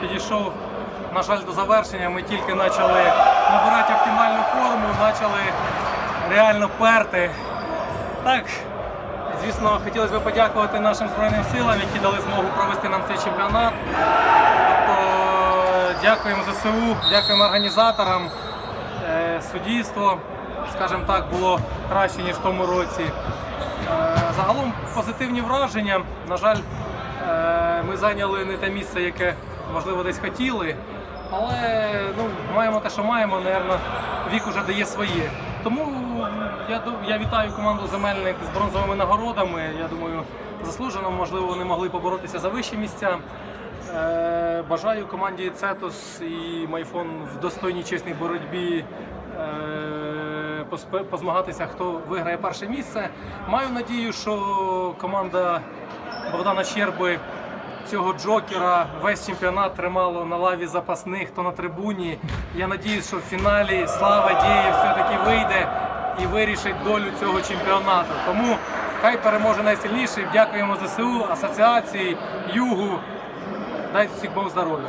підійшов, на жаль, до завершення. Ми тільки почали набирати оптимальну форму, почали реально перти. Так, звісно, хотілося б подякувати нашим Збройним силам, які дали змогу провести нам цей чемпіонат. Тобто, дякуємо ЗСУ, дякуємо організаторам. Е, Суддівство, скажімо так, було краще, ніж в тому році. Е, Загалом позитивні враження. На жаль, е, ми зайняли не те місце, яке можливо десь хотіли. Але ну, маємо те, що маємо, Наверно, вік уже дає своє. Тому я, я вітаю команду земельник з бронзовими нагородами. Я думаю, заслужено, можливо, вони могли поборотися за вищі місця. Е, Бажаю команді Цетос і Майфон в достойній чесній боротьбі е, позмагатися, хто виграє перше місце. Маю надію, що команда Богдана Щерби цього джокера весь чемпіонат тримало на лаві запасних, то на трибуні. Я надіюсь, що в фіналі слава діє все-таки вийде і вирішить долю цього чемпіонату. Тому хай переможе найсильніший. Дякуємо ЗСУ, асоціації, Югу. Дайте всіх Бог здоров'я.